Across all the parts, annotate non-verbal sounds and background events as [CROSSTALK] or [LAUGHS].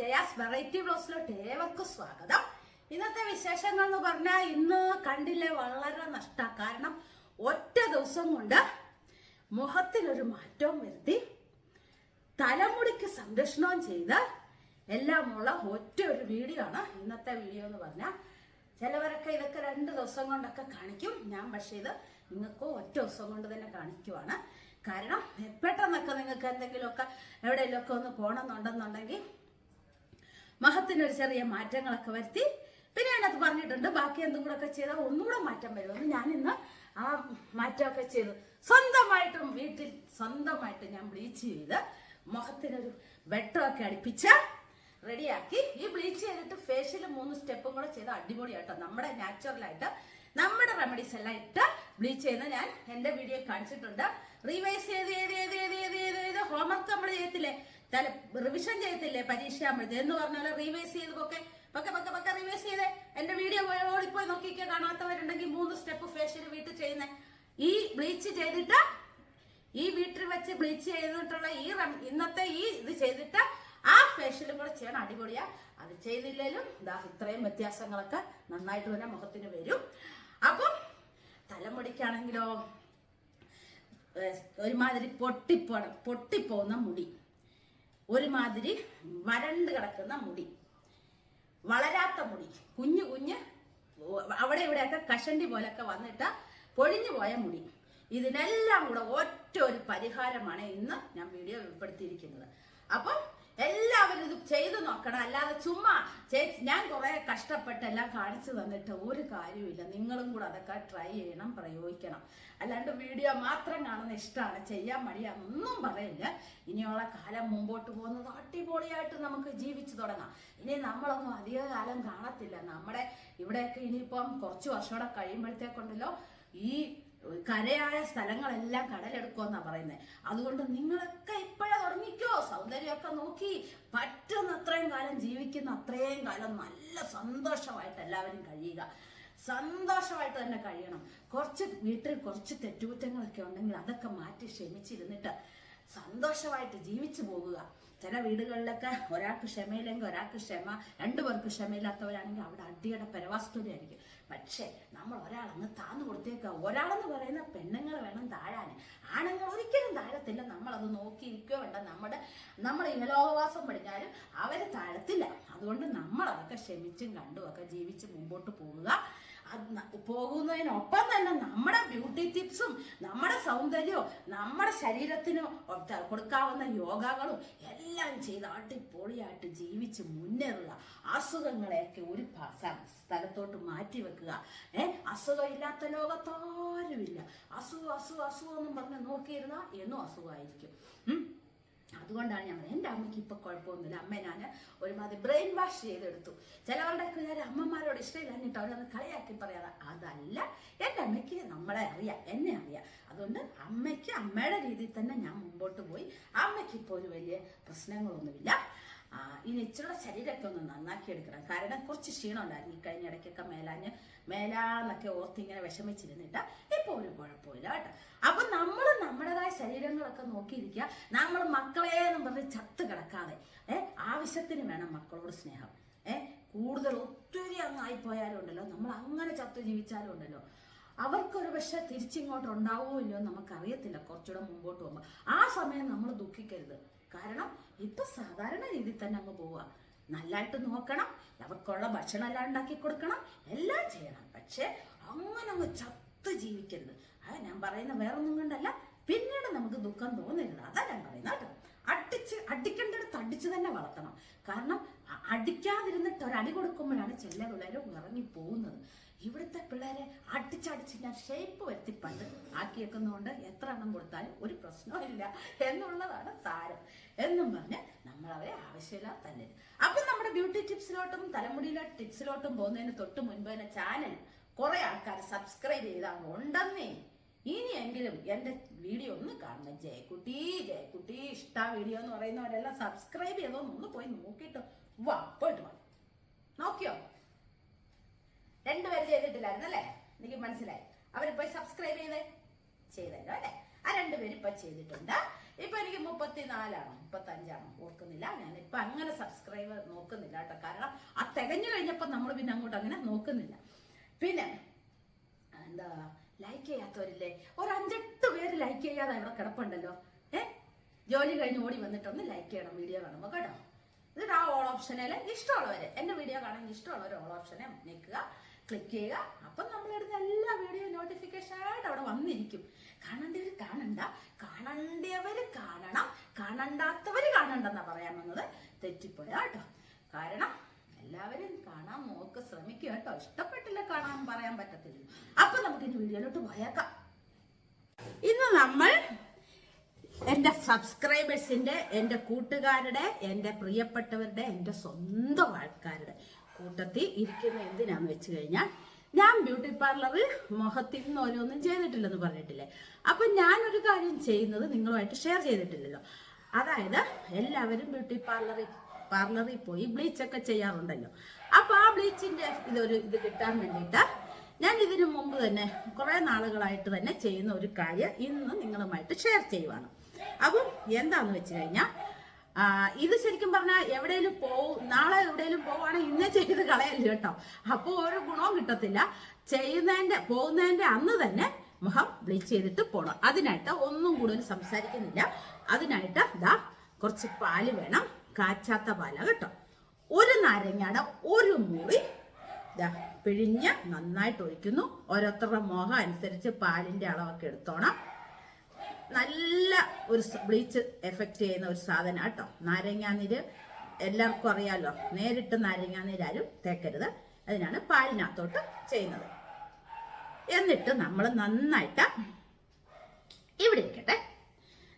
Jaya's variety ബ്ലോസിലോട്ട് ഏവർക്കും സ്വാഗതം. ഇന്നത്തെ വിശേഷങ്ങൾ എന്ന് പറഞ്ഞാൽ ഇന്ന് കണ്ടില്ലേ വളരെ നഷ്ട. കാരണം ഒറ്റ ദിവസം കൊണ്ട് മുഖത്തിനൊരു മാറ്റവും വരുത്തി തലമുടിക്ക് സംരക്ഷണവും ചെയ്ത് എല്ലാമുള്ള ഒറ്റ ഒരു വീഡിയോ ആണ് ഇന്നത്തെ വീഡിയോ എന്ന് പറഞ്ഞാൽ ചിലവരൊക്കെ ഇതൊക്കെ രണ്ട് ദിവസം കൊണ്ടൊക്കെ കാണിക്കും. ഞാൻ പക്ഷേ ഇത് നിങ്ങൾക്ക് ഒറ്റ ദിവസം കൊണ്ട് തന്നെ കാണിക്കുവാണ്. കാരണം പെട്ടെന്നൊക്കെ നിങ്ങൾക്ക് എന്തെങ്കിലുമൊക്കെ എവിടെയെങ്കിലുമൊക്കെ ഒന്ന് പോകണമെന്നുണ്ടെന്നുണ്ടെങ്കിൽ മഹത്തിനൊരു ചെറിയ മാറ്റങ്ങളൊക്കെ വരുത്തി. പിന്നെ അതിനകത്ത് പറഞ്ഞിട്ടുണ്ട് ബാക്കി എന്തും കൂടെ ഒക്കെ ചെയ്താൽ ഒന്നുകൂടെ മാറ്റം വരുമെന്ന്. ഞാൻ ഇന്ന് ആ മാറ്റമൊക്കെ ചെയ്തു. സ്വന്തമായിട്ടും വീട്ടിൽ സ്വന്തമായിട്ട് ഞാൻ ബ്ലീച്ച് ചെയ്ത് മുഖത്തിനൊരു വെട്ടമൊക്കെ അടുപ്പിച്ച് റെഡിയാക്കി. ഈ ബ്ലീച്ച് ചെയ്തിട്ട് ഫേഷ്യൽ മൂന്ന് സ്റ്റെപ്പും കൂടെ ചെയ്ത് അടിപൊളിയാട്ടോ നമ്മുടെ നാച്ചുറലായിട്ട് നമ്മുടെ റെമഡീസ് എല്ലാം ഇട്ട് ബ്ലീച്ച് ചെയ്യുന്ന ഞാൻ എന്റെ വീഡിയോ കാണിച്ചിട്ടുണ്ട്. റീവൈസ് ചെയ്ത് ചെയ്ത് ചെയ്ത് ചെയ്ത് ചെയ്ത് ചെയ്ത് ഹോംവർക്ക് നമ്മൾ ചെയ്യത്തില്ലേ തല റിവിഷൻ ചെയ്യത്തില്ലേ പരീക്ഷ ആകുമ്പോഴത്തെ എന്ന് പറഞ്ഞാൽ റീവൈസ് ചെയ്ത് പക്ക പക്ക പക്കെ റിവൈസ് ചെയ്ത് എന്റെ വീഡിയോ ഓടിപ്പോയി നോക്കിയൊക്കെ കാണാത്തവരുണ്ടെങ്കിൽ മൂന്ന് സ്റ്റെപ്പ് ഫേഷ്യൽ വീട്ടിൽ ചെയ്യുന്ന. ഈ ബ്ലീച്ച് ചെയ്തിട്ട് ഈ വീട്ടിൽ വെച്ച് ബ്ലീച്ച് ചെയ്തിട്ടുള്ള ഈ ഇന്നത്തെ ഈ ഇത് ചെയ്തിട്ട് ആ ഫേഷ്യലും കൂടെ ചെയ്യണം. അടിപൊളിയാ. അത് ചെയ്തില്ലെങ്കിലും ഇതാ ഇത്രയും വ്യത്യാസങ്ങളൊക്കെ നന്നായിട്ട് തന്നെ മുഖത്തിന് വരും. അപ്പം തലമുടിക്കാണെങ്കിലോ ഒരുമാതിരി പൊട്ടിപ്പോ പൊട്ടിപ്പോകുന്ന മുടി. ഒരുമാതിരി വരണ്ട് കിടക്കുന്ന മുടി. വളരാത്ത മുടി. കുഞ്ഞു കുഞ്ഞ് അവിടെ ഇവിടെയൊക്കെ കഷണ്ടി പോലൊക്കെ വന്നിട്ട് പൊഴിഞ്ഞു പോയ മുടി. ഇതിനെല്ലാം കൂടെ ഒറ്റ ഒരു പരിഹാരമാണ് ഇന്ന് ഞാൻ വീഡിയോ ഉൾപ്പെടുത്തിയിരിക്കുന്നത്. അപ്പം എല്ലാവരും ഇത് ചെയ്തു നോക്കണം. അല്ലാതെ ചുമ്മാ ചേച്ചി ഞാൻ കുറെ കഷ്ടപ്പെട്ട് എല്ലാം കാണിച്ചു തന്നിട്ട് ഒരു കാര്യമില്ല നിങ്ങളും കൂടെ അതൊക്കെ ട്രൈ ചെയ്യണം പ്രയോഗിക്കണം. അല്ലാണ്ട് വീഡിയോ മാത്രം കാണുന്ന ഇഷ്ടമാണ്. ചെയ്യാൻ മടിയാന്നൊന്നും പറയില്ല. ഇനിയുള്ള കാലം മുമ്പോട്ട് പോകുന്നത് അടിപൊളിയായിട്ട് നമുക്ക് ജീവിച്ചു തുടങ്ങാം. ഇനി നമ്മളൊന്നും അധിക കാലം കാണത്തില്ല. നമ്മുടെ ഇവിടെയൊക്കെ ഇനിയിപ്പം കുറച്ച് വർഷം കൂടെ കഴിയുമ്പോഴത്തേക്കുണ്ടല്ലോ ഈ കരയായ സ്ഥലങ്ങളെല്ലാം കടലെടുക്കുമെന്നാ പറയുന്നത് അതുകൊണ്ട് നിങ്ങളൊക്കെ ഇപ്പോഴെ തുടങ്ങിക്കോ സൗന്ദര്യമൊക്കെ നോക്കി. പറ്റുന്ന അത്രയും കാലം ജീവിക്കുന്ന അത്രയും കാലം നല്ല സന്തോഷമായിട്ട് എല്ലാവരും കഴിയുക. സന്തോഷമായിട്ട് തന്നെ കഴിയണം. കുറച്ച് വീട്ടിൽ കുറച്ച് തെറ്റുകുറ്റങ്ങളൊക്കെ ഉണ്ടെങ്കിൽ അതൊക്കെ മാറ്റി ക്ഷമിച്ചിരുന്നിട്ട് സന്തോഷമായിട്ട് ജീവിച്ചു പോകുക. ചില വീടുകളിലൊക്കെ ഒരാൾക്ക് ക്ഷമയില്ലെങ്കിൽ ഒരാൾക്ക് ക്ഷമ രണ്ടുപേർക്ക് ക്ഷമയില്ലാത്തവരാണെങ്കിൽ അവിടെ അടിയുടെ പരവാസ്തുതയായിരിക്കും. പക്ഷേ നമ്മൾ ഒരാളങ്ങ് താന്നു കൊടുത്തേക്കുക ഒരാളെന്ന് പറയുന്ന പെണ്ണുങ്ങൾ വേണം താഴാൻ. ആണുങ്ങൾ ഒരിക്കലും താഴത്തില്ല. നമ്മളത് നോക്കിയിരിക്കുകയോ വേണ്ട. നമ്മുടെ നമ്മൾ ഇഹലോകവാസം പഠിച്ചാലും അവർ താഴത്തില്ല. അതുകൊണ്ട് നമ്മളതൊക്കെ ക്ഷമിച്ചും കണ്ടും ഒക്കെ ജീവിച്ച് മുമ്പോട്ട് പോവുക. പോകുന്നതിനൊപ്പം തന്നെ നമ്മുടെ ബ്യൂട്ടി ടിപ്സും നമ്മുടെ സൗന്ദര്യവും നമ്മുടെ ശരീരത്തിന് കൊടുക്കാവുന്ന യോഗകളും എല്ലാം ചെയ്ത് അടിപൊളിയായിട്ട് ജീവിച്ച് മുന്നേറുക. അസുഖങ്ങളെയൊക്കെ ഒരു സ്ഥലത്തോട്ട് മാറ്റി വെക്കുക. ഏ? അസുഖമില്ലാത്ത ലോകത്താരുമില്ല. അസുഖം അസുഖം അസുഖം എന്നും പറഞ്ഞ് നോക്കിയിരുന്ന എന്നും അസുഖമായിരിക്കും. അതുകൊണ്ടാണ് ഞാൻ എന്റെ അമ്മയ്ക്ക് ഇപ്പൊ കുഴപ്പമൊന്നുമില്ല. അമ്മ ഞാൻ ഒരുമാതിരി ബ്രെയിൻ വാഷ് ചെയ്തെടുത്തു ചിലവരുടെ കാര്യം അമ്മമാരോട് ഇഷ്ടമില്ല. എന്നിട്ട് അവരത് കളിയാക്കി പറയാതെ അതല്ല എന്റെ അമ്മയ്ക്ക് നമ്മളെ അറിയാം എന്നെ അറിയാം. അതുകൊണ്ട് അമ്മയ്ക്ക് അമ്മയുടെ രീതിയിൽ തന്നെ ഞാൻ മുമ്പോട്ട് പോയി. അമ്മയ്ക്ക് ഇപ്പോൾ ഒരു വലിയ പ്രശ്നങ്ങളൊന്നുമില്ല. ഇനി ഇച്ചിരിയുടെ ശരീരമൊക്കെ ഒന്ന് നന്നാക്കി എടുക്കണം. കാരണം കുറച്ച് ക്ഷീണം ഉണ്ടായിരുന്നു. ഈ കഴിഞ്ഞ ഇടയ്ക്കൊക്കെ മേലാഞ്ഞ് മേലാന്നൊക്കെ ഓർത്ത് ഇങ്ങനെ വിഷമിച്ചിരുന്നിട്ട് ഇപ്പൊ ഒരു കുഴപ്പമില്ല കേട്ടോ. അപ്പൊ നമ്മൾ നമ്മുടേതായ ശരീരങ്ങളൊക്കെ നോക്കിയിരിക്കുക. നമ്മൾ മക്കളെ എന്ന് പറഞ്ഞ് ചത്ത് കിടക്കാതെ ഏഹ് ആവശ്യത്തിന് വേണം മക്കളോട് സ്നേഹം. ഏഹ് കൂടുതൽ ഒത്തിരി അങ്ങ് ആയിപ്പോയാലും ഉണ്ടല്ലോ. നമ്മൾ അങ്ങനെ ചത്തു ജീവിച്ചാലും ഉണ്ടല്ലോ. അവർക്കൊരു പക്ഷെ തിരിച്ചിങ്ങോട്ട് ഉണ്ടാവുമോ ഇല്ലയോ നമുക്കറിയത്തില്ല. കുറച്ചുകൂടെ മുമ്പോട്ട് പോകുമ്പോൾ ആ സമയം നമ്മൾ ദുഃഖിക്കരുത്. കാരണം ഇപ്പൊ സാധാരണ രീതിയിൽ തന്നെ അങ്ങ് പോവുക. നല്ലതായിട്ട് നോക്കണം അവർക്കുള്ള ഭക്ഷണം എല്ലാം ഉണ്ടാക്കി കൊടുക്കണം എല്ലാം ചെയ്യണം. പക്ഷെ അങ്ങനെ അങ്ങ് ചത്ത് ജീവിക്കരുത്. അത് ഞാൻ പറയുന്ന വേറൊന്നും കണ്ടല്ല പിന്നീട് നമുക്ക് ദുഃഖം തോന്നരുത്. അതാ ഞാൻ പറയുന്നത് കേട്ടോ. അടിച്ച് അടിക്കേണ്ടടുത്ത് അടിച്ച് തന്നെ വളർത്തണം. കാരണം അടിക്കാതിരുന്നിട്ട് ഒരടി കൊടുക്കുമ്പോഴാണ് ചില പിള്ളേർ ഇറങ്ങി പോകുന്നത്. ഇവിടുത്തെ പിള്ളേരെ അടിച്ചടിച്ച് ഞാൻ ഷേപ്പ് വരുത്തി പണ്ട് ആക്കിയേക്കുന്നതുകൊണ്ട് എത്ര എണ്ണം കൊടുത്താലും ഒരു പ്രശ്നമില്ല എന്നുള്ളതാണ് സാരം. എന്നും പറഞ്ഞ് നമ്മൾ അവരെ ആവശ്യമില്ല തന്നെ. അപ്പൊ നമ്മുടെ ബ്യൂട്ടി ടിപ്സിലോട്ടും തലമുടിയിലെ ടിപ്സിലോട്ടും പോകുന്നതിന് തൊട്ട് മുൻപ് തന്നെ ചാനൽ കുറെ ആൾക്കാർ സബ്സ്ക്രൈബ് ചെയ്താൽ ഉണ്ടെന്നേ ഇനിയെങ്കിലും എന്റെ വീഡിയോ ഒന്ന് കാണണം. ജയക്കുട്ടി ജയക്കുട്ടി ഇഷ്ട വീഡിയോ എന്ന് പറയുന്നവരെല്ലാം സബ്സ്ക്രൈബ് ചെയ്തോ ഒന്ന് പോയി നോക്കിയിട്ട് വാ പോയിട്ട് വാ. അല്ലേ എനിക്ക് മനസ്സിലായി. അവർ പോയി സബ്സ്ക്രൈബ് ചെയ്തേ? ചെയ്തല്ലോ അല്ലെ? ആ രണ്ടുപേരും ഇപ്പൊ ചെയ്തിട്ടുണ്ട്. ഇപ്പൊ എനിക്ക് മുപ്പത്തിനാലാണോ? മുപ്പത്തഞ്ചാണോ? ഓർക്കുന്നില്ല. ഞാൻ ഇപ്പൊ അങ്ങനെ സബ്സ്ക്രൈബർ നോക്കുന്നില്ല കേട്ടോ. കാരണം ആ തികഞ്ഞു കഴിഞ്ഞപ്പോ നമ്മൾ പിന്നെ അങ്ങോട്ട് അങ്ങനെ നോക്കുന്നില്ല. പിന്നെ എന്താ ലൈക്ക് ചെയ്യാത്തവരില്ലേ? ഒരു അഞ്ചെട്ട് പേര് ലൈക്ക് ചെയ്യാതെ ഇവിടെ കിടപ്പുണ്ടല്ലോ. ഏ? ജോലി കഴിഞ്ഞ് ഓടി വന്നിട്ടൊന്ന് ലൈക്ക് ചെയ്യണം വീഡിയോ കാണുമ്പോൾ കേട്ടോ. എന്നിട്ട് ആ ഓൾ ഓപ്ഷനിൽ ഇഷ്ടമുള്ളവര് എന്റെ വീഡിയോ കാണാൻ ഇഷ്ടമുള്ളവർ ഓൾ ഓപ്ഷനെ നിൽക്കുക ക്ലിക്ക് ചെയ്യുക. അപ്പം നമ്മളിടുന്ന എല്ലാ വീഡിയോ നോട്ടിഫിക്കേഷൻ ആയിട്ട് അവിടെ വന്നിരിക്കും. കാണേണ്ടവർ കാണണ്ട. കാണേണ്ടവര് കാണണം. കാണണ്ടാത്തവര് കാണണ്ടെന്നാ പറയാൻ വന്നത്. തെറ്റിപ്പോയാ കേട്ടോ. കാരണം എല്ലാവരും കാണാൻ നോക്ക് ശ്രമിക്കുക കേട്ടോ. ഇഷ്ടപ്പെട്ടില്ല കാണാൻ പറയാൻ പറ്റത്തില്ല. അപ്പൊ നമുക്ക് ഇനി വീഡിയോയിലോട്ട് പോയേക്കാം. ഇന്ന് നമ്മൾ എന്റെ സബ്സ്ക്രൈബേഴ്സിന്റെ എന്റെ കൂട്ടുകാരുടെ എന്റെ പ്രിയപ്പെട്ടവരുടെ എന്റെ സ്വന്തം ആൾക്കാരുടെ കൂട്ടത്തിൽ ഇരിക്കുന്ന എന്തിനാന്ന് വെച്ച് കഴിഞ്ഞാൽ ഞാൻ ബ്യൂട്ടി പാർലറിൽ മുഖത്തിൽ നിന്ന് ഓരോന്നും ചെയ്തിട്ടില്ലെന്ന് പറഞ്ഞിട്ടില്ലേ? അപ്പൊ ഞാനൊരു കാര്യം ചെയ്യുന്നത് നിങ്ങളുമായിട്ട് ഷെയർ ചെയ്തിട്ടില്ലല്ലോ. അതായത് എല്ലാവരും ബ്യൂട്ടി പാർലറിൽ പാർലറിൽ പോയി ബ്ലീച്ച് ഒക്കെ ചെയ്യാറുണ്ടല്ലോ. അപ്പോൾ ആ ബ്ലീച്ചിന്റെ ഇതൊരു ഇത് കിട്ടാൻ വേണ്ടിയിട്ട് ഞാൻ ഇതിനു മുമ്പ് തന്നെ കുറെ നാളുകളായിട്ട് തന്നെ ചെയ്യുന്ന ഒരു കാര്യം ഇന്ന് നിങ്ങളുമായിട്ട് ഷെയർ ചെയ്യുവാണ്. അപ്പം എന്താന്ന് വെച്ച് കഴിഞ്ഞാൽ ഇത് ശരിക്കും പറഞ്ഞാൽ എവിടെയെങ്കിലും പോവും നാളെ എവിടെയെങ്കിലും പോവാണെങ്കിൽ ഇന്നേ ചെയ്ത് കളയല്ല കേട്ടോ. അപ്പോൾ ഒരു ഗുണവും കിട്ടത്തില്ല. ചെയ്യുന്നതിന്റെ പോകുന്നതിന്റെ അന്ന് തന്നെ മുഖം ബ്ലീച്ച് ചെയ്തിട്ട് പോകണം അതിനായിട്ട് ഒന്നും കൂടുതൽ സംസാരിക്കുന്നില്ല. അതിനായിട്ട് ദാ കുറച്ച് പാൽ വേണം. കാച്ചാത്ത പാല കേട്ടോ. ഒരു നാരങ്ങയുടെ ഒരു മുറി ദാ പിഴിഞ്ഞ് നന്നായിട്ട് ഒഴിക്കുന്നു. ഓരോരുത്തരുടെ മോഹം അനുസരിച്ച് പാലിന്റെ അളവൊക്കെ എടുത്തോണം. നല്ല ഒരു ബ്ലീച്ച് എഫക്റ്റ് ചെയ്യുന്ന ഒരു സാധനം കേട്ടോ നാരങ്ങാനീര് എല്ലാവർക്കും അറിയാമല്ലോ നേരിട്ട് നാരങ്ങാനീരാരും തേക്കരുത്. അതിനാണ് പാലിനകത്തോട്ട് ചെയ്യുന്നത്. എന്നിട്ട് നമ്മൾ നന്നായിട്ട് ഇവിടെ ഇരിക്കട്ടെ.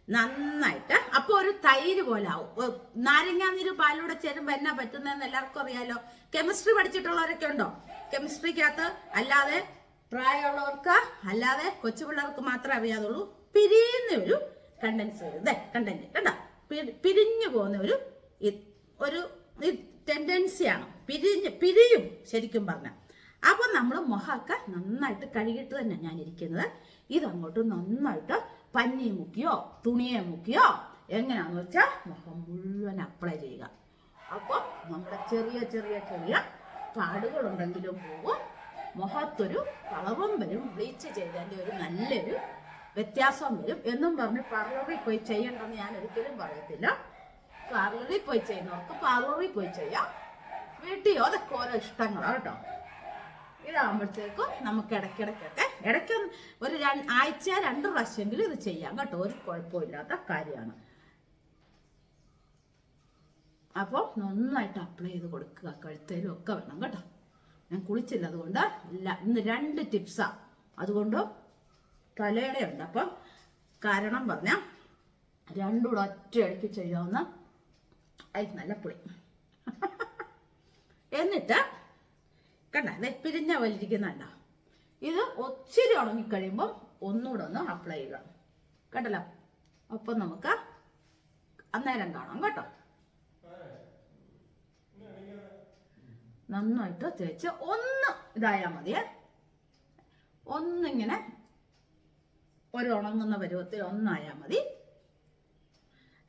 നന്നായിട്ട് അപ്പോൾ ഒരു തൈര് പോലെ ആവും. നാരങ്ങാനീര് പാലൂടെ ചേരുമ്പോ എന്നാ പറ്റുന്നതെന്ന് എല്ലാവർക്കും അറിയാലോ. കെമിസ്ട്രി പഠിച്ചിട്ടുള്ളവരൊക്കെ ഉണ്ടോ? കെമിസ്ട്രിക്കകത്ത് അല്ലാതെ പ്രായമുള്ളവർക്ക് അല്ലാതെ കൊച്ചു പിള്ളേർക്ക് മാത്രമേ അറിയാതുള്ളൂ. പിരിയുന്ന ഒരു കണ്ടൻസ് വരും കണ്ടന്റ് കണ്ട? പിരിഞ്ഞു പോകുന്ന ഒരു ഒരു ടെൻഡൻസിയാണ് പിരിഞ്ഞ് പിരിയും ശരിക്കും പറഞ്ഞ. അപ്പൊ നമ്മൾ മുഖമൊക്കെ നന്നായിട്ട് കഴുകിയിട്ട് തന്നെ ഞാൻ ഇരിക്കുന്നത്. ഇതങ്ങോട്ട് നന്നായിട്ട് പഞ്ഞി മുക്കിയോ തുണിയെ മുക്കിയോ എങ്ങനെയാന്ന് വെച്ചാൽ മുഖം മുഴുവൻ അപ്ലൈ ചെയ്യുക. അപ്പോൾ നമ്മുടെ ചെറിയ ചെറിയ ചെറിയ പാടുകളുണ്ടെങ്കിലും പോകും മുഖത്തൊരു കളവും വരും ബ്ലീച്ച് ചെയ്തതിന്റെ ഒരു നല്ലൊരു വ്യത്യാസം വരും എന്നും പറഞ്ഞ് പാർലറിൽ പോയി ചെയ്യണ്ടെന്ന് ഞാൻ ഒരിക്കലും പറയത്തില്ല. പാർലറിൽ പോയി ചെയ്യുന്നവർക്ക് പാർലറിൽ പോയി ചെയ്യാം. വീട്ടിയോ അതൊക്കെ ഓരോ ഇഷ്ടങ്ങളാണ് കേട്ടോ. ഇതാകുമ്പോഴത്തേക്കും നമുക്ക് ഇടയ്ക്കിടയ്ക്കൊക്കെ ഇടയ്ക്ക് ഒരു ആഴ്ച രണ്ട് പ്രാവശ്യമെങ്കിലും ഇത് ചെയ്യാം കേട്ടോ. ഒരു കുഴപ്പമില്ലാത്ത കാര്യമാണ്. അപ്പോൾ നന്നായിട്ട് അപ്ലൈ ചെയ്ത് കൊടുക്കുക. കഴുത്തേലും ഒക്കെ വേണം കേട്ടോ. ഞാൻ കുളിച്ചില്ല അതുകൊണ്ട് ഇല്ല. ഇന്ന് രണ്ട് ടിപ്സാ അതുകൊണ്ട് തലയുടെ ഉണ്ട് അപ്പം കാരണം പറഞ്ഞാൽ രണ്ടുകൂടെ ഒറ്റയടിക്ക് ചെയ്യാവുന്ന ഐ നല്ല പുളി. [LAUGHS] എന്നിട്ട് കണ്ട നെപ്പിരിഞ്ഞ പിരിഞ്ഞ ഇത് ഒത്തിരി ഉണങ്ങിക്കഴിയുമ്പം ഒന്നുകൂടെ ഒന്ന് അപ്ലൈ ചെയ്യുക. കേട്ടല്ലോ അപ്പം നമുക്ക് അന്നേരം കാണാം കേട്ടോ. നന്നായിട്ട് തേച്ച് ഒന്ന് ഇതായാൽ മതിയേ. ഒന്നിങ്ങനെ ഒരു ഉണങ്ങുന്ന പരുവത്തിൽ ഒന്നായാൽ മതി.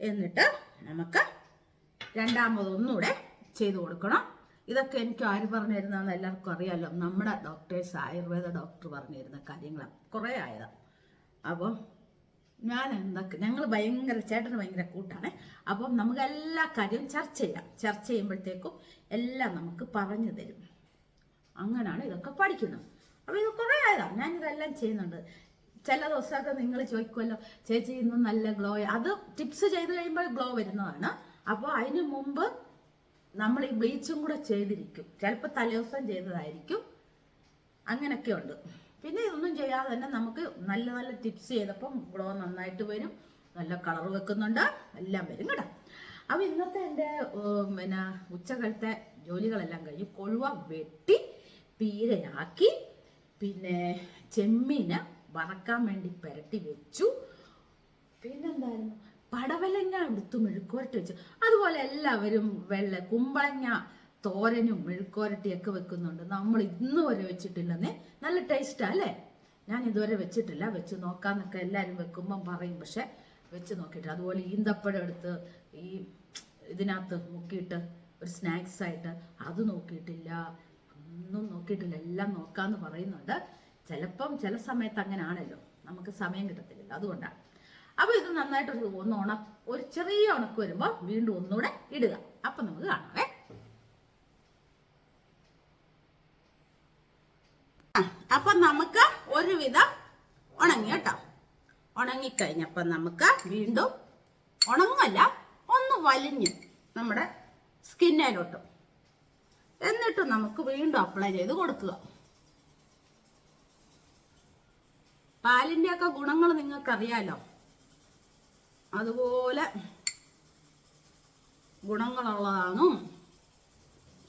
എന്നിട്ട് നമുക്ക് രണ്ടാമത് ഒന്നുകൂടെ ചെയ്തു കൊടുക്കണം. ഇതൊക്കെ എനിക്ക് ആര് പറഞ്ഞു തരുന്നതെന്ന് എല്ലാവർക്കും അറിയാലോ. നമ്മുടെ ഡോക്ടേഴ്സ് ആയുർവേദ ഡോക്ടർ പറഞ്ഞു തരുന്ന കാര്യങ്ങളാണ് കുറേ ആയതാണ് അപ്പോൾ ഞാൻ എന്തൊക്കെ ഞങ്ങൾ ഭയങ്കര ചേട്ടന് ഭയങ്കര കൂട്ടാണ്. അപ്പം നമുക്ക് എല്ലാ കാര്യവും ചർച്ച ചെയ്യാം. ചർച്ച ചെയ്യുമ്പോഴത്തേക്കും എല്ലാം നമുക്ക് പറഞ്ഞു തരും. അങ്ങനെയാണ് ഇതൊക്കെ പഠിക്കുന്നത്. അപ്പോൾ ഇത് കുറേ ആയതാണ് ഞാനിതെല്ലാം ചെയ്യുന്നുണ്ട്. ചില ദിവസമൊക്കെ നിങ്ങൾ ചോദിക്കുമല്ലോ ചേച്ചി ഇന്ന് നല്ല ഗ്ലോ അത് ടിപ്സ് ചെയ്ത് കഴിയുമ്പോൾ ഗ്ലോ വരുന്നതാണ്. അപ്പോൾ അതിന് മുമ്പ് നമ്മൾ ഈ ബ്ലീച്ചും കൂടെ ചെയ്തിരിക്കും. ചിലപ്പോൾ തലേദിവസം ചെയ്തതായിരിക്കും. അങ്ങനെയൊക്കെ ഉണ്ട്. പിന്നെ ഇതൊന്നും ചെയ്യാതെ തന്നെ നമുക്ക് നല്ല നല്ല ടിപ്സ് ചെയ്തപ്പം ഗ്ലോ നന്നായിട്ട് വരും. നല്ല കളർ വെക്കുന്നുണ്ട്. എല്ലാം വരും കേട്ടോ. അപ്പോൾ ഇന്നത്തെ എന്റെ പിന്നെ ഉച്ചകളത്തെ ജോലികളെല്ലാം കഴിഞ്ഞ് കൊഴുവ വെട്ടി പീരയാക്കി പിന്നെ ചെമ്മീന് വറക്കാൻ വേണ്ടി പുരട്ടി വെച്ചു. പിന്നെന്തായിരുന്നു? പടവലങ്ങ എടുത്തു മെഴുക്കുവരട്ടി വെച്ചു. അതുപോലെ എല്ലാവരും വെള്ള കുമ്പളങ്ങ തോരനും മെഴുക്കുവരട്ടിയൊക്കെ വെക്കുന്നുണ്ട്. നമ്മൾ ഇന്ന് വരെ വെച്ചിട്ടില്ലെന്നേ. നല്ല ടേസ്റ്റാ അല്ലേ? ഞാൻ ഇതുവരെ വെച്ചിട്ടില്ല. വെച്ച് നോക്കാന്നൊക്കെ എല്ലാവരും വെക്കുമ്പം പറയും. പക്ഷെ വെച്ച് നോക്കിയിട്ട് അതുപോലെ ഈന്തപ്പഴം എടുത്ത് ഈ ഇതിനകത്ത് മുക്കിയിട്ട് ഒരു സ്നാക്സ് ആയിട്ട് അത് നോക്കിയിട്ടില്ല. ഒന്നും നോക്കിയിട്ടില്ല. എല്ലാം നോക്കാന്ന് പറയുന്നുണ്ട്. ചിലപ്പം ചില സമയത്ത് അങ്ങനെ ആണല്ലോ നമുക്ക് സമയം കിട്ടത്തില്ലല്ലോ. അതുകൊണ്ടാണ് അപ്പോൾ ഇത് നന്നായിട്ട് ഒന്ന് ഉണ ഒരു ചെറിയ ഉണക്ക് വരുമ്പോൾ വീണ്ടും ഒന്നുകൂടെ ഇടുക. അപ്പൊ നമുക്ക് കാണാവേ. അപ്പൊ നമുക്ക് ഒരുവിധം ഉണങ്ങി കേട്ടോ. ഉണങ്ങിക്കഴിഞ്ഞപ്പം നമുക്ക് വീണ്ടും ഉണങ്ങല്ല ഒന്ന് വലിഞ്ഞ് നമ്മുടെ സ്കിന്നിലോട്ട് എന്നിട്ട് നമുക്ക് വീണ്ടും അപ്ലൈ ചെയ്ത് കൊടുക്കുക. പാലിന്റെ ഒക്കെ ഗുണങ്ങൾ നിങ്ങൾക്കറിയാലോ. അതുപോലെ ഗുണങ്ങളുള്ളതാണെന്നും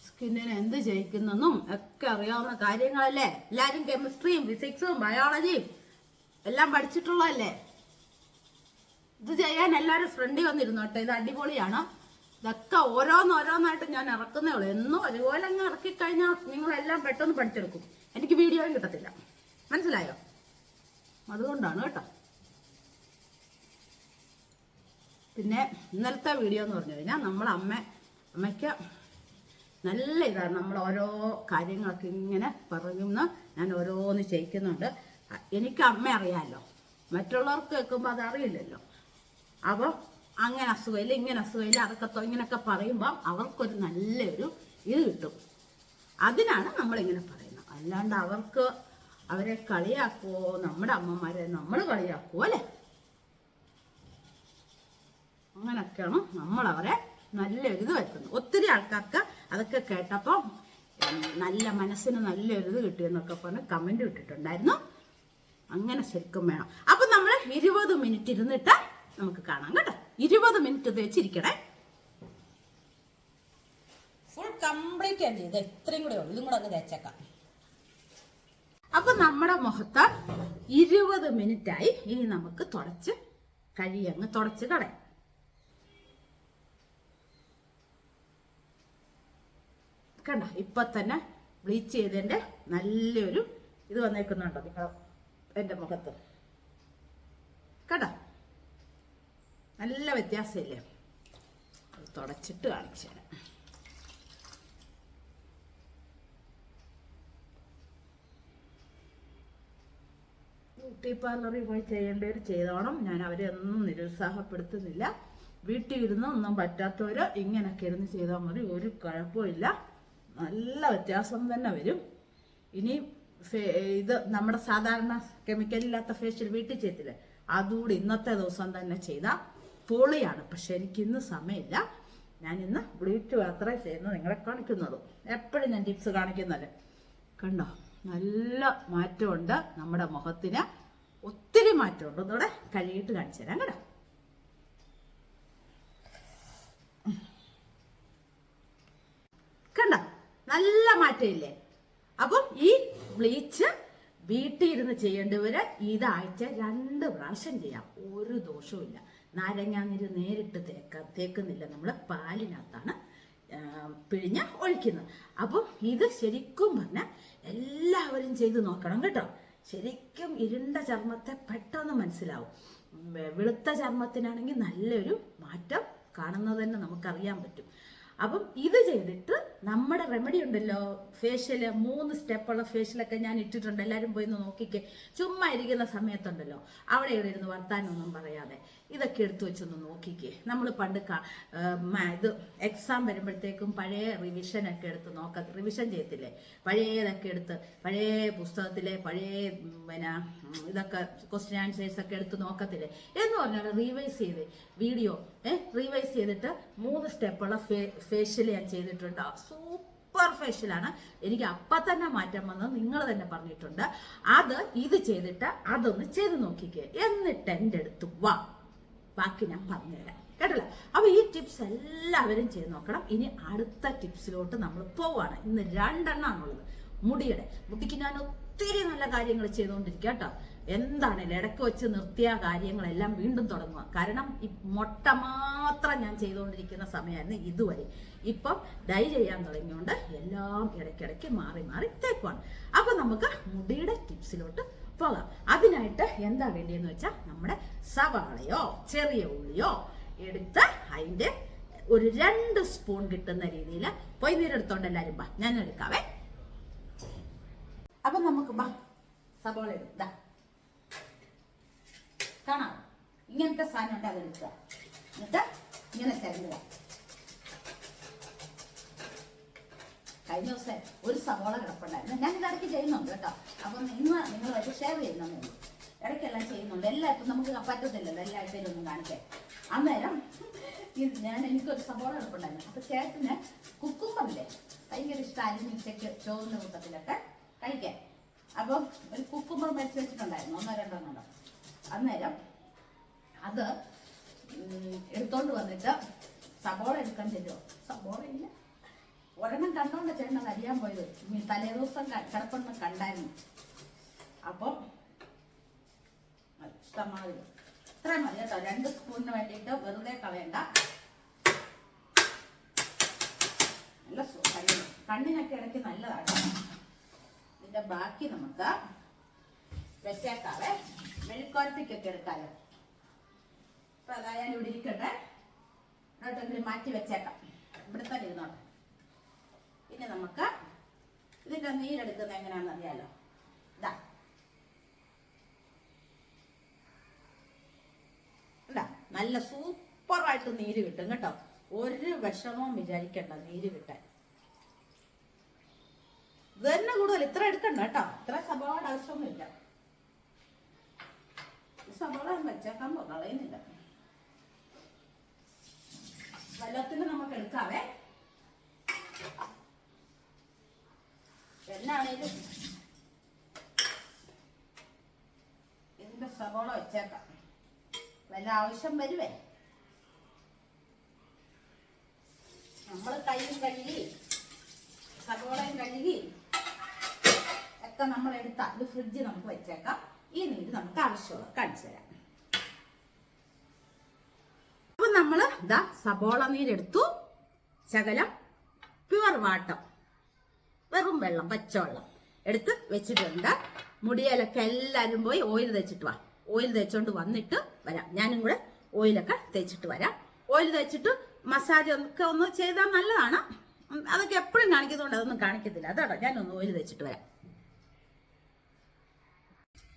സ്കിന്നിന് എന്ത് ചെയ്യിക്കുന്നെന്നും ഒക്കെ അറിയാവുന്ന കാര്യങ്ങളല്ലേ? എല്ലാരും കെമിസ്ട്രിയും ഫിസിക്സും ബയോളജിയും എല്ലാം പഠിച്ചിട്ടുള്ളതല്ലേ? ഇത് ചെയ്യാൻ എല്ലാവരും ഫ്രണ്ടിൽ വന്നിരുന്നു കേട്ടോ. ഇത് അടിപൊളിയാണ്. ഇതൊക്കെ ഓരോന്നോരോന്നായിട്ട് ഞാൻ ഇറക്കുന്നേ ഉള്ളൂ. എന്നും അതുപോലെ അങ്ങ് ഇറക്കി കഴിഞ്ഞാൽ നിങ്ങളെല്ലാം പെട്ടെന്ന് പഠിച്ചെടുക്കും. എനിക്ക് വീഡിയോയും കിട്ടത്തില്ല. മനസ്സിലായോ? അതുകൊണ്ടാണ് കേട്ടോ. പിന്നെ ഇന്നലത്തെ വീഡിയോ എന്ന് പറഞ്ഞു കഴിഞ്ഞാൽ നമ്മളെ അമ്മ അമ്മയ്ക്ക് നല്ല ഇതാണ്. നമ്മൾ ഓരോ കാര്യങ്ങളൊക്കെ ഇങ്ങനെ പറയുന്ന. ഞാൻ ഓരോന്ന് ചെയ്യിക്കുന്നുണ്ട്. എനിക്ക് അമ്മ അറിയാമല്ലോ മറ്റുള്ളവർക്ക് കേൾക്കുമ്പോൾ അത് അറിയില്ലല്ലോ. അപ്പോൾ അങ്ങനെ അസുഖമില്ല ഇങ്ങനെ അസുഖമില്ല അതൊക്കെ ഇങ്ങനെയൊക്കെ പറയുമ്പോൾ അവർക്കൊരു നല്ലൊരു ഇത് കിട്ടും. അതിനാണ് നമ്മളിങ്ങനെ പറയുന്നത്. അല്ലാണ്ട് അവർക്ക് അവരെ കളിയാക്കുവോ നമ്മുടെ അമ്മമാരെ നമ്മൾ കളിയാക്കുവോ അല്ലേ? നമ്മൾ അവരെ നല്ലൊരു ഇത് വരുത്തുന്നത് ഒത്തിരി ആൾക്കാർക്ക് അതൊക്കെ കേട്ടപ്പോൾ നല്ല മനസ്സിന് നല്ലൊരു ഇത് കിട്ടിയെന്നൊക്കെ പറഞ്ഞ് കമന്റ് ഇട്ടിട്ടുണ്ടായിരുന്നു. അങ്ങനെ ശരിക്കും വേണം. അപ്പൊ നമ്മൾ ഇരുപത് മിനിറ്റ് ഇരുന്നിട്ട് നമുക്ക് കാണാം കേട്ടോ. ഇരുപത് മിനിറ്റ് വെച്ചിരിക്കണേ ഫുൾ കംപ്ലീറ്റ് ഞാൻ ചെയ്ത്. ഇത്രയും കൂടെ ഉള്ളൂ. ഇതും കൂടെ അങ്ങ് തേച്ചേക്കാം. അപ്പൊ നമ്മുടെ മുഖത്ത് ഇരുപത് മിനിറ്റ് ആയി ഇനി നമുക്ക് തുടച്ച് കഴിയങ്ങ് തുടച്ച് കളയാം. കണ്ട? ഇപ്പൊ തന്നെ ബ്ലീച്ച് ചെയ്തതിന്റെ നല്ലൊരു ഇത് വന്നേക്കുന്നുണ്ടോ നിങ്ങൾ എന്റെ മുഖത്ത്. കണ്ട? നല്ല വ്യത്യാസമില്ലേ? തുടച്ചിട്ട് കാണിച്ചു തരാം. ബ്യൂട്ടി പാർലറിൽ പോയി ചെയ്യേണ്ടവർ ചെയ്തോണം. ഞാൻ അവരെ ഒന്നും നിരുത്സാഹപ്പെടുത്തുന്നില്ല. വീട്ടിൽ ഇരുന്ന് ഒന്നും പറ്റാത്തവർ ഇങ്ങനൊക്കെ ഇരുന്ന് ചെയ്താൽ മതി. ഒരു കുഴപ്പമില്ല. നല്ല വ്യത്യാസം തന്നെ വരും. ഇനി ഇത് നമ്മുടെ സാധാരണ കെമിക്കൽ ഇല്ലാത്ത ഫേഷ്യൽ വീട്ടിൽ ചെയ്തില്ലേ അതുകൂടി ഇന്നത്തെ ദിവസം തന്നെ ചെയ്താൽ പൊളിയാണ്. പക്ഷെ എനിക്ക് ഇന്ന് സമയമില്ല. ഞാൻ ഇന്ന് ബ്ലീച്ച് മാത്രമേ ചെയ്യുന്നത് നിങ്ങളെ കാണിക്കുന്നുള്ളൂ എപ്പോഴും ഞാൻ ടിപ്സ് കാണിക്കുന്നല്ലേ കണ്ടോ? നല്ല മാറ്റമുണ്ട്. നമ്മുടെ മുഖത്തിന് ഒത്തിരി മാറ്റമുണ്ട്. ഒന്നുകൂടെ കഴുകിയിട്ട് കാണിച്ചു തരാം കേട്ടോ. കണ്ട? നല്ല മാറ്റമില്ലേ? അപ്പം ഈ ബ്ലീച്ച് വീട്ടിൽ ഇരുന്ന് ചെയ്യേണ്ടവര് ഇതാഴ്ച രണ്ട് പ്രാവശ്യം ചെയ്യാം. ഒരു ദോഷവും ഇല്ല നാരങ്ങാനീര് നേരിട്ട് തേക്ക തേക്കുന്നില്ല. നമ്മൾ പാലിനകത്താണ് പിഴിഞ്ഞ് ഒഴിക്കുന്നത് അപ്പം ഇത് ശരിക്കും പറഞ്ഞാൽ എല്ലാവരും ചെയ്ത് നോക്കണം കേട്ടോ. ശരിക്കും ഇരുണ്ട ചർമ്മത്തെ പെട്ടെന്ന് മനസ്സിലാവും. വെളുത്ത ചർമ്മത്തിനാണെങ്കിൽ നല്ലൊരു മാറ്റം കാണുന്നത് തന്നെ നമുക്കറിയാൻ പറ്റും. അപ്പം ഇത് ചെയ്തിട്ട് നമ്മുടെ റെമഡി ഉണ്ടല്ലോ. ഫേഷ്യൽ മൂന്ന് സ്റ്റെപ്പുള്ള ഫേഷ്യലൊക്കെ ഞാൻ ഇട്ടിട്ടുണ്ട്. എല്ലാവരും പോയി ഒന്ന് നോക്കിക്കേ. ചുമ്മാ ഇരിക്കുന്ന സമയത്തുണ്ടല്ലോ. അവിടെ ഇവിടെ ഇരുന്ന് വർത്താനൊന്നും പറയാതെ. ഇതൊക്കെ എടുത്തു വെച്ചൊന്ന് നോക്കിക്കേ. നമ്മൾ പണ്ട് ഇത് എക്സാം വരുമ്പോഴത്തേക്കും പഴയ റിവിഷനൊക്കെ എടുത്ത് നോക്ക റിവിഷൻ ചെയ്യത്തില്ലേ? പഴയതൊക്കെ എടുത്ത് പഴയ പുസ്തകത്തിലെ പഴയ പിന്നെ ഇതൊക്കെ ക്വസ്റ്റ്യൻ ആൻസേഴ്സ് ഒക്കെ എടുത്ത് നോക്കത്തില്ലേ? എന്ന് പറഞ്ഞാൽ റീവൈസ് ചെയ്ത് വീഡിയോ ഏഹ് റീവൈസ് ചെയ്തിട്ട് മൂന്ന് സ്റ്റെപ്പുള്ള ഫേഷ്യൽ ഞാൻ ചെയ്തിട്ടുണ്ട്. സൂപ്പർ ഫേഷ്യലാണ്. എനിക്ക് അപ്പം തന്നെ മാറ്റം വന്നത് നിങ്ങൾ തന്നെ പറഞ്ഞിട്ടുണ്ട്. അത് ഇത് ചെയ്തിട്ട് അതൊന്ന് ചെയ്ത് നോക്കിക്കുക എന്നിട്ട് എന്റെ അടുത്ത് വാ. ബാക്കി ഞാൻ പറഞ്ഞുതരാം. കേട്ടല്ലോ? അപ്പൊ ഈ ടിപ്സ് എല്ലാവരും ചെയ്ത് നോക്കണം. ഇനി അടുത്ത ടിപ്സിലോട്ട് നമ്മൾ പോവാണ്. ഇന്ന് രണ്ടെണ്ണമാണുള്ളത് മുടിയുടെ. മുടിക്ക് ഞാൻ ഒത്തിരി നല്ല കാര്യങ്ങൾ ചെയ്തുകൊണ്ടിരിക്കുക കേട്ടോ. എന്താണേലും ഇടയ്ക്ക് വെച്ച് നിർത്തിയ കാര്യങ്ങളെല്ലാം വീണ്ടും തുടങ്ങുക. കാരണം മൊട്ട മാത്രം ഞാൻ ചെയ്തുകൊണ്ടിരിക്കുന്ന സമയമായിരുന്നു ഇതുവരെ. ഇപ്പം ഡൈ ചെയ്യാൻ തുടങ്ങിയോണ്ട് എല്ലാം ഇടയ്ക്കിടയ്ക്ക് മാറി മാറി തേക്കുവാണ്. അപ്പൊ നമുക്ക് മുടിയുടെ ടിപ്സിലോട്ട് പോകാം. അതിനായിട്ട് എന്താ വേണ്ടിയെന്ന് വെച്ചാൽ നമ്മുടെ സവാളയോ ചെറിയ ഉള്ളിയോ എടുത്ത് അതിന്റെ ഒരു രണ്ട് സ്പൂൺ കിട്ടുന്ന രീതിയിൽ പോയി നീരെടുത്തോണ്ട് എല്ലാവരും ബാ ഞാൻ എടുക്കാവേ. അപ്പൊ നമുക്ക് ബാ സവാള എടുത്താ കാണാം ഇങ്ങനത്തെ സാധനം ഉണ്ട് അതെടുക്കുക എന്നിട്ട് ഇങ്ങനെ തിരഞ്ഞുക കഴിഞ്ഞ ദിവസം ഒരു സവോള കിടപ്പുണ്ടായിരുന്നു. ഞാൻ ഇടയ്ക്ക് ചെയ്യുന്നുണ്ട് കേട്ടോ. അപ്പം ഇന്ന് വെച്ച് ഷെയർ ചെയ്യുന്നു ഇടയ്ക്കെല്ലാം ചെയ്യുന്നുണ്ട്. എല്ലാവർക്കും നമുക്ക് പറ്റത്തില്ലല്ലോ. എല്ലാവരുടെയും ഒന്നും കാണിക്കാൻ. അന്നേരം ഇത് ഞാൻ എനിക്കൊരു സവോള കിടപ്പുണ്ടായിരുന്നു. അപ്പൊ ചേട്ടന് കുക്കുമ്പറില്ലേ? ഭയങ്കര ഇഷ്ടമായിരുന്നു ഉച്ചയ്ക്ക് ചോറിന്റെ കൂട്ടത്തിലൊക്കെ കഴിക്കാൻ. അപ്പം ഒരു കുക്കുമ്പർ മരിച്ചു വെച്ചിട്ടുണ്ടായിരുന്നു. ഒന്നോ രണ്ടോ എണ്ണോ അന്നേരം അത് എടുത്തോണ്ട് വന്നിട്ട് സബോള എടുക്കാൻ ചെല്ലുമോ സബോള ഇല്ല. ഒരെണ്ണം കണ്ടോണ്ട് ചേട്ടൻ അറിയാൻ പോയത്. തലേ ദിവസം ക- കണ്ടായിരുന്നു. അപ്പം ഇഷ്ടമാതിരി. ഇത്രയും മതി കേട്ടോ. രണ്ട് സ്പൂണിന് വേണ്ടിയിട്ട് വെറുതെ കളയണ്ട. നല്ല കണ്ണിനൊക്കെ ഇടയ്ക്ക് നല്ലതാണ്. ഇതിന്റെ ബാക്കി നമുക്ക് വെച്ചേക്കാവേ മെഴുക്കുറപ്പിക്കൊക്കെ എടുക്കാലോ. ഇപ്പൊ അതായാലും ഇവിടെ ഇരിക്കട്ടെ. ഇവിടോട്ടെങ്കിലും മാറ്റി വെച്ചേക്കാം. ഇവിടെ തന്നെ ഇരുന്നോട്ടെ. പിന്നെ നമുക്ക് ഇതിന്റെ നീരെടുക്കുന്നത് എങ്ങനെയാണെന്ന് അറിയാലോ. ഇതാ. ഇതാ നല്ല സൂപ്പറായിട്ട് നീര് കിട്ടും കേട്ടോ. ഒരു വിഷമവും വിചാരിക്കണ്ട നീര് കിട്ടാൻ. ഇത് തന്നെ കൂടുതൽ ഇത്ര എടുക്കണ്ട കേട്ടോ. ഇത്ര സവാള ആവശ്യമൊന്നുമില്ല. സവാള വെച്ചേക്കാൻ കളയുന്നില്ല വെള്ളത്തിന് നമുക്ക് എടുക്കാവേ എന്നാണേലും ഇതിന്റെ സവാള വെച്ചേക്കാം വല്ല ആവശ്യം വരുവേ നമ്മൾ കൈയും കഴുകി സവോളയും കഴുകി ഒക്കെ നമ്മൾ എടുത്താൽ ഇത് ഫ്രിഡ്ജിൽ നമുക്ക് വെച്ചേക്കാം ഈ നീര് നമുക്ക് ആവശ്യമുള്ള കാണിച്ചു തരാം. അപ്പൊ നമ്മൾ ഇതാ സബോള നീരെടുത്തു. ശകലം പ്യുവർ വാട്ടം വെറും വെള്ളം പച്ചവെള്ളം എടുത്ത് വെച്ചിട്ടുണ്ട്. മുടിയിലൊക്കെ എല്ലാവരും പോയി ഓയിൽ തേച്ചിട്ട് വാ. ഓയിൽ തേച്ചോണ്ട് വന്നിട്ട് വരാം. ഞാനും കൂടെ ഓയിലൊക്കെ തേച്ചിട്ട് വരാം. ഓയിൽ തേച്ചിട്ട് മസാജ് ഒക്കെ ഒന്ന് ചെയ്താൽ നല്ലതാണ്. അതൊക്കെ എപ്പോഴും കാണിക്കുന്നതുകൊണ്ട് അതൊന്നും കാണിക്കത്തില്ല. അതാണോ ഞാനൊന്ന് ഓയിൽ തേച്ചിട്ട് വരാം.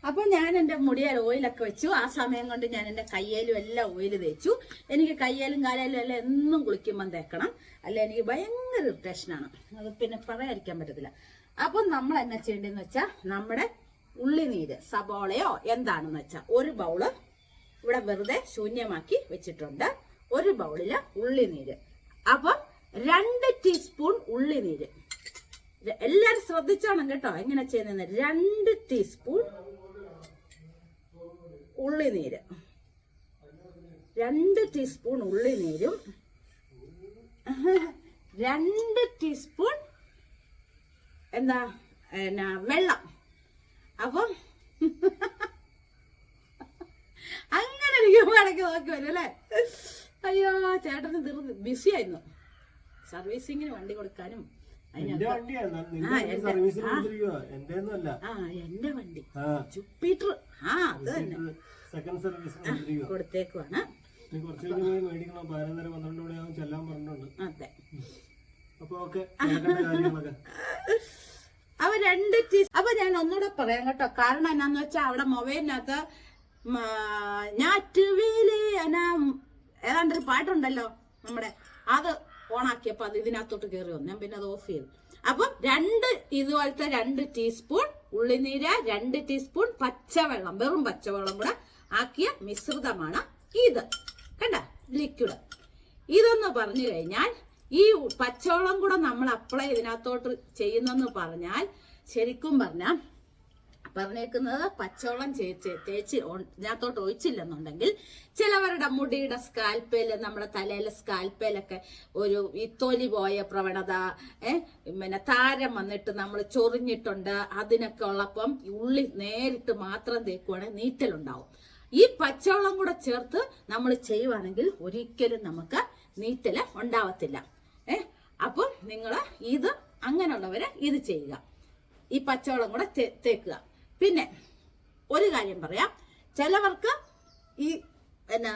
അപ്പൊ ഞാൻ എന്റെ മുടിയിൽ ഓയിലൊക്കെ വെച്ചു. ആ സമയം കൊണ്ട് ഞാൻ എന്റെ കയ്യേലും എല്ലാം ഓയിൽ തേച്ചു. എനിക്ക് കയ്യേലും കാലേലും എല്ലാം എന്നും കുളിക്കുമ്പം തേക്കണം. അല്ല എനിക്ക് ഭയങ്കര ഇറിറ്റേഷനാണ് അത് പിന്നെ പറയാതിരിക്കാൻ പറ്റത്തില്ല. അപ്പം നമ്മൾ എന്നാ ചെയ്യേണ്ടതെന്ന് വെച്ചാൽ നമ്മുടെ ഉള്ളിനീര് സബോളയോ എന്താണെന്ന് വെച്ചാൽ ഒരു ബൗൾ ഇവിടെ വെറുതെ ശൂന്യമാക്കി വെച്ചിട്ടുണ്ട്. ഒരു ബൗളിൽ ഉള്ളിനീര് അപ്പം രണ്ട് ടീസ്പൂൺ ഉള്ളിനീര് എല്ലാരും ശ്രദ്ധിച്ചോണം കേട്ടോ എങ്ങനെ ചെയ്യുന്നത് രണ്ട് ടീസ്പൂൺ ഉള്ളിനീര് രണ്ട് ടീസ്പൂൺ ഉള്ളിനീരും രണ്ട് ടീസ്പൂൺ എന്താ എന്നാ വെള്ളം. അപ്പം അങ്ങനെ ഇരിക്കുമ്പോ ഇടയ്ക്ക് നോക്കി വരും അല്ലേ? അയ്യോ ചേട്ടന് തീർന്ന് ബിസിയായിരുന്നു. സർവീസിങ്ങിന് വണ്ടി കൊടുക്കാനും എന്റെ വണ്ടി ജുപ്പിറ്റർ. ആ അത് തന്നെ. സെക്കൻഡ് സർവീസ് കൊടുത്തേക്കുവാണ്. അതെ. അപ്പൊ രണ്ട് അപ്പൊ ഞാൻ ഒന്നുകൂടെ പറയാം കേട്ടോ. കാരണം എന്നാന്ന് വെച്ചാൽ അവിടെ മൊബൈലിനകത്ത് ഞാറ്റുവേലി എന്നാ ഏതാണ്ട് ഒരു പാട്ടുണ്ടല്ലോ നമ്മുടെ. അത് ഓണാക്കിയപ്പോ അത് ഇതിനകത്തോട്ട് കയറി വന്നു. ഞാൻ പിന്നെ അത് ഓഫ് ചെയ്തു. അപ്പൊ രണ്ട് ഇതുപോലത്തെ രണ്ട് ടീസ്പൂൺ ഉള്ളിനീര രണ്ട് ടീസ്പൂൺ പച്ചവെള്ളം വെറും പച്ചവെള്ളം കൂടെ ആക്കിയ മിശ്രിതമാണ് ഇത്. കണ്ട? ലിക്വിഡ് ഇതെന്ന് പറഞ്ഞു കഴിഞ്ഞാൽ ഈ പച്ചവെള്ളം കൂടെ നമ്മൾ അപ്ലൈ ഇതിനകത്തോട്ട് ചെയ്യുന്നെന്ന് പറഞ്ഞാൽ ശരിക്കും പറഞ്ഞാൽ പറഞ്ഞേക്കുന്നത് പച്ചവെള്ളം ചേച്ച് തേച്ച് ഇതിനകത്തോട്ട് ഒഴിച്ചില്ലെന്നുണ്ടെങ്കിൽ ചിലവരുടെ മുടിയുടെ സ്കാൽപ്പേൽ നമ്മുടെ തലയിലെ സ്കാൽപ്പേലൊക്കെ ഒരു ഈ തൊലി പോയ പ്രവണത പിന്നെ താരം വന്നിട്ട് നമ്മൾ ചൊറിഞ്ഞിട്ടുണ്ട് അതിനൊക്കെ ഉള്ളപ്പം ഉള്ളി നേരിട്ട് മാത്രം തേക്കുവാണെങ്കിൽ നീറ്റലുണ്ടാവും. ഈ പച്ചവെള്ളം കൂടെ ചേർത്ത് നമ്മൾ ചെയ്യുവാണെങ്കിൽ ഒരിക്കലും നമുക്ക് നീറ്റൽ ഉണ്ടാവത്തില്ല. ഏ അപ്പം നിങ്ങൾ ഇത് അങ്ങനെയുള്ളവരെ ഇത് ചെയ്യുക. ഈ പച്ചവെള്ളം കൂടെ തേക്കുക. പിന്നെ ഒരു കാര്യം പറയാം. ചിലവർക്ക് ഈ എന്നാ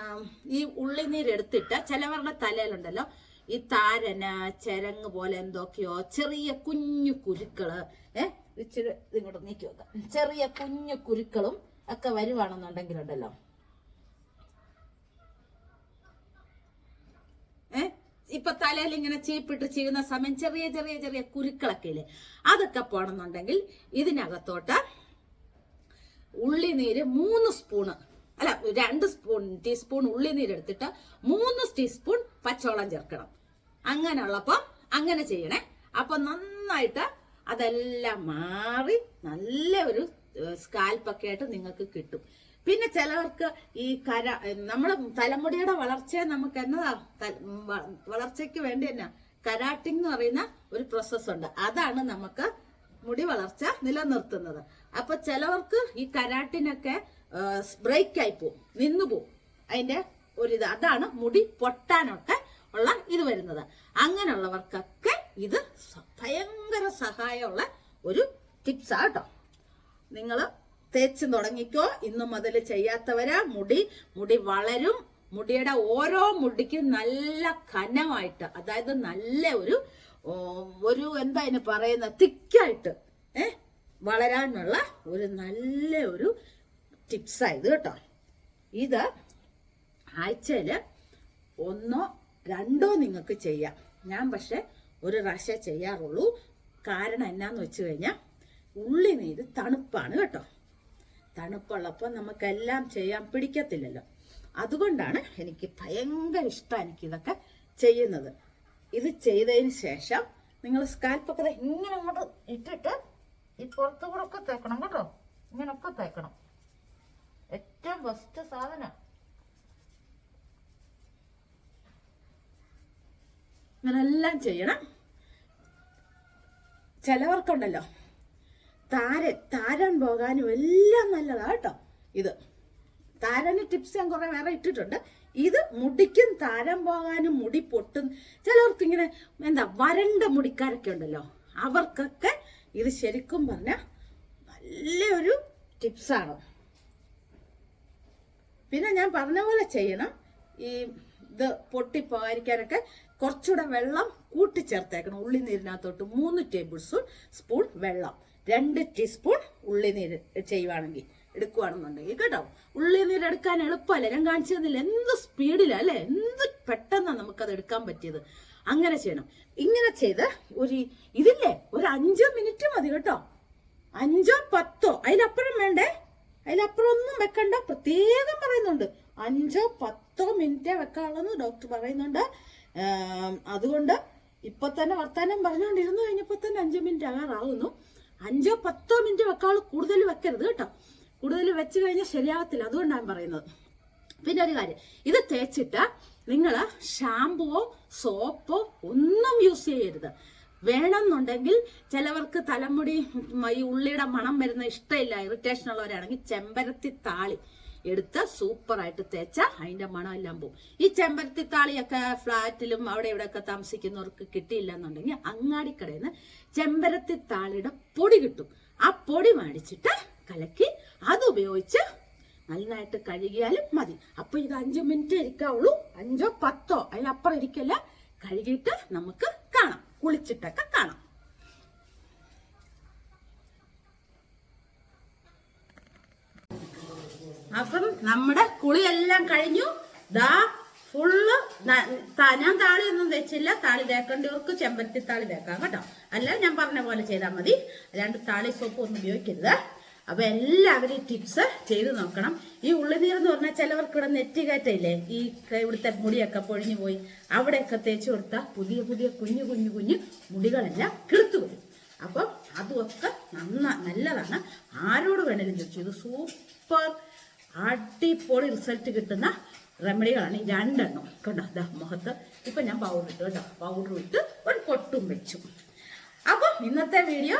ഈ ഉള്ളിനീരെടുത്തിട്ട് ചിലവരുടെ തലയിലുണ്ടല്ലോ ഈ താരന ചരങ്ങ് പോലെ എന്തൊക്കെയോ ചെറിയ കുഞ്ഞു കുരുക്കൾ ഏഹ് ഇച്ചിരി ഇങ്ങോട്ട് നീക്കി വെക്കാം. ചെറിയ കുഞ്ഞു കുരുക്കളും ഒക്കെ വരുവാണെന്നുണ്ടെങ്കിലുണ്ടല്ലോ. ഏ ഇപ്പൊ തലയിൽ ഇങ്ങനെ ചീപ്പിട്ട് ചെയ്യുന്ന സമയം ചെറിയ ചെറിയ ചെറിയ കുരുക്കളൊക്കെ ഇല്ലേ? അതൊക്കെ പോണെന്നുണ്ടെങ്കിൽ ഇതിനകത്തോട്ട് ഉള്ളിനീര് മൂന്ന് സ്പൂണ്. അല്ല രണ്ട് സ്പൂൺ ടീസ്പൂൺ ഉള്ളിനീര് എടുത്തിട്ട് മൂന്ന് ടീസ്പൂൺ പച്ചവെള്ളം ചേർക്കണം. അങ്ങനെ അങ്ങനെയുള്ളപ്പോ അങ്ങനെ ചെയ്യണേ. അപ്പൊ നന്നായിട്ട് അതെല്ലാം മാറി നല്ല ഒരു സ്കാൽപ്പൊക്കെ ആയിട്ട് നിങ്ങൾക്ക് കിട്ടും. പിന്നെ ചിലവർക്ക് ഈ കര നമ്മുടെ തലമുടിയുടെ വളർച്ചയെ നമുക്ക് എന്നതാ വളർച്ചയ്ക്ക് വേണ്ടി തന്നെ കരാട്ടിംഗ് എന്ന് പറയുന്ന ഒരു പ്രോസസ്സ് ഉണ്ട്. അതാണ് നമുക്ക് മുടി വളർച്ച നിലനിർത്തുന്നത്. അപ്പൊ ചിലവർക്ക് ഈ കരാട്ടിനൊക്കെ ബ്രേക്ക് ആയി പോവും നിന്നു പോവും അതിന്റെ ഒരിത്. അതാണ് മുടി പൊട്ടാനൊക്കെ ഉള്ള ഇത് വരുന്നത്. അങ്ങനെയുള്ളവർക്കൊക്കെ ഇത് ഭയങ്കര സഹായമുള്ള ഒരു ടിപ്സാ കേട്ടോ. നിങ്ങൾ തേച്ച് തുടങ്ങിക്കോ. ഇന്നു മുതൽ ചെയ്യാത്തവരാ. മുടി മുടി വളരും. മുടിയുടെ ഓരോ മുടിക്കും നല്ല കനമായിട്ട് അതായത് നല്ല ഒരു ഒരു എന്താ അതിന് പറയുന്ന തിക്കായിട്ട് ഏ വളരാനുള്ള ഒരു നല്ല ഒരു ടിപ്സായത് കേട്ടോ. ഇത് ആഴ്ചയിൽ ഒന്നോ രണ്ടോ നിങ്ങൾക്ക് ചെയ്യാം. ഞാൻ പക്ഷെ ഒരു പ്രാവശ്യം ചെയ്യാറുള്ളൂ. കാരണം എന്നാന്ന് വെച്ച് കഴിഞ്ഞാൽ ഉള്ളി നീര് തണുപ്പാണ് കേട്ടോ. തണുപ്പുള്ളപ്പോൾ നമുക്കെല്ലാം ചെയ്യാൻ പിടിക്കത്തില്ലല്ലോ. അതുകൊണ്ടാണ് എനിക്ക് ഭയങ്കര ഇഷ്ടം എനിക്ക് ഇതൊക്കെ ചെയ്യുന്നത്. ഇത് ചെയ്തതിന് ശേഷം നിങ്ങൾ സ്കാൽപ്പൊക്കെ ഇങ്ങനെ അങ്ങോട്ട് ഇട്ടിട്ട് ഈ പുറത്തു കൂടെ ഒക്കെ തേക്കണം കേട്ടോ. ഇങ്ങനൊക്കെ തേക്കണം. ഏറ്റവും ബെസ്റ്റ് സാധനം. ഇങ്ങനെല്ലാം ചെയ്യണം. ചിലവർക്കുണ്ടല്ലോ. താര താരൻ പോകാനും എല്ലാം നല്ലതാണ് കേട്ടോ. ഇത്. താരന് ടിപ്സ് ഞാൻ കുറേ വേറെ ഇട്ടിട്ടുണ്ട്. ഇത് മുടിക്കും താരം പോകാനും മുടി പൊട്ടും. ചിലവർക്ക് ഇങ്ങനെ എന്താ വരണ്ട മുടിക്കാരൊക്കെ ഉണ്ടല്ലോ. അവർക്കൊക്കെ ഇത് ശരിക്കും പറഞ്ഞ നല്ലൊരു ടിപ്സാണ്. പിന്നെ ഞാൻ പറഞ്ഞ പോലെ ചെയ്യണം. ഈ ഇത് പൊട്ടിപ്പോകാതിരിക്കാനൊക്കെ കുറച്ചുകൂടെ വെള്ളം കൂട്ടിച്ചേർത്തേക്കണം. ഉള്ളിനീരിനകത്തോട്ട് മൂന്ന് ടേബിൾ സ്പൂൺ സ്പൂൺ വെള്ളം. രണ്ട് ടീസ്പൂൺ ഉള്ളിനീര് ചെയ്യുവാണെങ്കിൽ എടുക്കുവാണെന്നുണ്ടെങ്കിൽ കേട്ടോ. ഉള്ളിനീര് എടുക്കാൻ എളുപ്പമല്ല? ഞാൻ കാണിച്ചു തന്നില്ല? എന്ത് സ്പീഡിലാണ് അല്ലെ? എന്ത് പെട്ടെന്നാണ് നമുക്കത് എടുക്കാൻ പറ്റിയത്? അങ്ങനെ ചെയ്യണം. ഇങ്ങനെ ചെയ്ത് ഒരു ഇതില്ലേ? ഒരു അഞ്ചോ മിനിറ്റ് മതി കേട്ടോ. അഞ്ചോ പത്തോ? അതിനപ്പുറം വേണ്ടേ? അതിലപ്പുറം ഒന്നും വെക്കണ്ട. പ്രത്യേകം പറയുന്നുണ്ട്. അഞ്ചോ പത്തോ മിനിറ്റേ വെക്കാനുള്ളെന്ന് ഡോക്ടർ പറയുന്നുണ്ട്. അതുകൊണ്ട് ഇപ്പൊ തന്നെ വർത്താനം പറഞ്ഞുകൊണ്ടിരുന്നു കഴിഞ്ഞപ്പോ തന്നെ അഞ്ചു മിനിറ്റ് ആകാറാവുന്നു. അഞ്ചോ പത്തോ മിനിറ്റ് വെക്കാൾ കൂടുതൽ വെക്കരുത് കേട്ടോ. കൂടുതൽ വെച്ച് കഴിഞ്ഞാൽ ശരിയാകത്തില്ല അതുകൊണ്ടാണ് പറയുന്നത്. പിന്നെ ഒരു കാര്യം. ഇത് തേച്ചിട്ട് നിങ്ങൾ ഷാമ്പുവോ സോപ്പോ ഒന്നും യൂസ് ചെയ്യരുത്. വേണമെന്നുണ്ടെങ്കിൽ ചിലവർക്ക് തലമുടി ഈ ഉള്ളിയുടെ മണം വരുന്ന ഇഷ്ടമില്ല ഇറിറ്റേഷൻ ഉള്ളവരാണെങ്കിൽ ചെമ്പരത്തി താളി എടുത്ത് സൂപ്പറായിട്ട് തേച്ച അതിന്റെ മണം എല്ലാം പോകും ഈ ചെമ്പരത്തി താളിയൊക്കെ ഫ്ലാറ്റിലും അവിടെ ഇവിടെയൊക്കെ താമസിക്കുന്നവർക്ക് കിട്ടിയില്ല എന്നുണ്ടെങ്കിൽ അങ്ങാടിക്കടയിൽ നിന്ന് ചെമ്പരത്തി താളിയുടെ പൊടി കിട്ടും. ആ പൊടി മേടിച്ചിട്ട് കലക്കി അത് ഉപയോഗിച്ച് നന്നായിട്ട് കഴുകിയാലും മതി. അപ്പൊ ഇത് അഞ്ചു മിനിറ്റ് ഇരിക്കാവുള്ളൂ. അഞ്ചോ പത്തോ അതിനപ്പുറം ഇരിക്കല്ല? കഴുകിയിട്ട് നമുക്ക് കാണാം. കുളിച്ചിട്ടൊക്കെ കാണാം. അപ്പം നമ്മുടെ കുളിയെല്ലാം കഴിഞ്ഞു. ദാ ഫുള്ള് ഞാൻ താളിയൊന്നും തേച്ചില്ല. താളി തേക്കേണ്ടവർക്ക് ചെമ്പരത്തി താളി തേക്കാം കേട്ടോ. അല്ല ഞാൻ പറഞ്ഞ പോലെ ചെയ്താൽ മതി. അല്ലാണ്ട് താളി സോപ്പ് ഒന്നും ഉപയോഗിക്കരുത്. അപ്പൊ എല്ലാവരും ടിപ്സ് ചെയ്തു നോക്കണം. ഈ ഉള്ളിനീർ എന്ന് പറഞ്ഞാൽ ചിലവർക്ക് ഇവിടെ നെറ്റികയറ്റയില്ലേ? ഈ ഇവിടുത്തെ മുടിയൊക്കെ പൊഴിഞ്ഞു പോയി. അവിടെയൊക്കെ തേച്ച് കൊടുത്താൽ പുതിയ പുതിയ കുഞ്ഞു കുഞ്ഞു കുഞ്ഞു മുടികളെല്ലാം കിളുത്തു വരും. അപ്പം അതൊക്കെ നന്ന നല്ലതാണ്. ആരോട് വേണേലും ചോദിച്ചു? ഇത് സൂപ്പർ അടിപൊളി റിസൾട്ട് കിട്ടുന്ന റെമഡികളാണ് ഈ രണ്ടെണ്ണം. കണ്ടോ? അതാ മുഖത്ത്. ഇപ്പൊ ഞാൻ പൗഡർ ഇട്ടു കേട്ടോ. പൗഡർ ഇട്ട് ഒരു കൊട്ടും വെച്ചു. അപ്പം ഇന്നത്തെ വീഡിയോ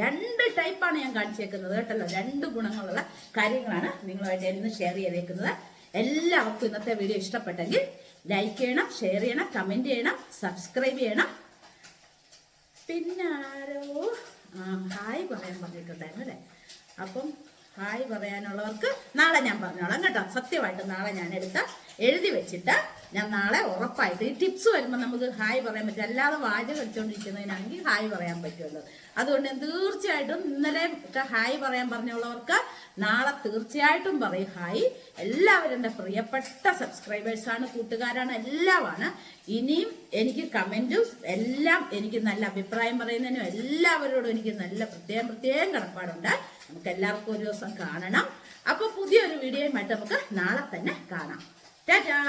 രണ്ട് ടൈപ്പാണ് ഞാൻ കാണിച്ചേക്കുന്നത് കേട്ടല്ലോ. രണ്ട് ഗുണങ്ങളുള്ള കാര്യങ്ങളാണ് നിങ്ങളുമായിട്ട് ഇന്ന് ഷെയർ ചെയ്തേക്കുന്നത്. എല്ലാവർക്കും ഇന്നത്തെ വീഡിയോ ഇഷ്ടപ്പെട്ടെങ്കിൽ ലൈക്ക് ചെയ്യണം ഷെയർ ചെയ്യണം കമന്റ് ചെയ്യണം സബ്സ്ക്രൈബ് ചെയ്യണം. പിന്നെ ആരോ? ഹായ് പറയാൻ പറഞ്ഞിട്ടുണ്ടായിരുന്നു അല്ലേ? അപ്പം ഹായ് പറയാനുള്ളവർക്ക് നാളെ ഞാൻ പറഞ്ഞോളാം കേട്ടോ. സത്യമായിട്ട് നാളെ ഞാൻ എടുത്ത എഴുതി വെച്ചിട്ട് ഞാൻ നാളെ ഉറപ്പായിട്ട് ഈ ടിപ്സ് വരുമ്പോൾ നമുക്ക് ഹായ് പറയാൻ പറ്റും. അല്ലാതെ വാചകം അടിച്ചുകൊണ്ടിരിക്കുന്നതിനാണെങ്കിൽ ഹായ് പറയാൻ പറ്റുമല്ലോ. അതുകൊണ്ട് ഞാൻ തീർച്ചയായിട്ടും ഇന്നലെ ഒക്കെ ഹായ് പറയാൻ പറഞ്ഞുള്ളവർക്ക് നാളെ തീർച്ചയായിട്ടും പറയും ഹായ്. എല്ലാവരും എന്റെ പ്രിയപ്പെട്ട സബ്സ്ക്രൈബേഴ്സാണ് കൂട്ടുകാരാണ് എല്ലാമാണ്. ഇനിയും എനിക്ക് കമന്റും എല്ലാം എനിക്ക് നല്ല അഭിപ്രായം പറയുന്നതിനും എല്ലാവരോടും എനിക്ക് നല്ല പ്രത്യേകം പ്രത്യേകം കടപ്പാടുണ്ട്. നമുക്ക് എല്ലാവർക്കും ഒരു ദിവസം കാണണം. അപ്പോൾ പുതിയൊരു വീഡിയോയുമായിട്ട് നമുക്ക് നാളെ തന്നെ കാണാം. ടാറ്റാ!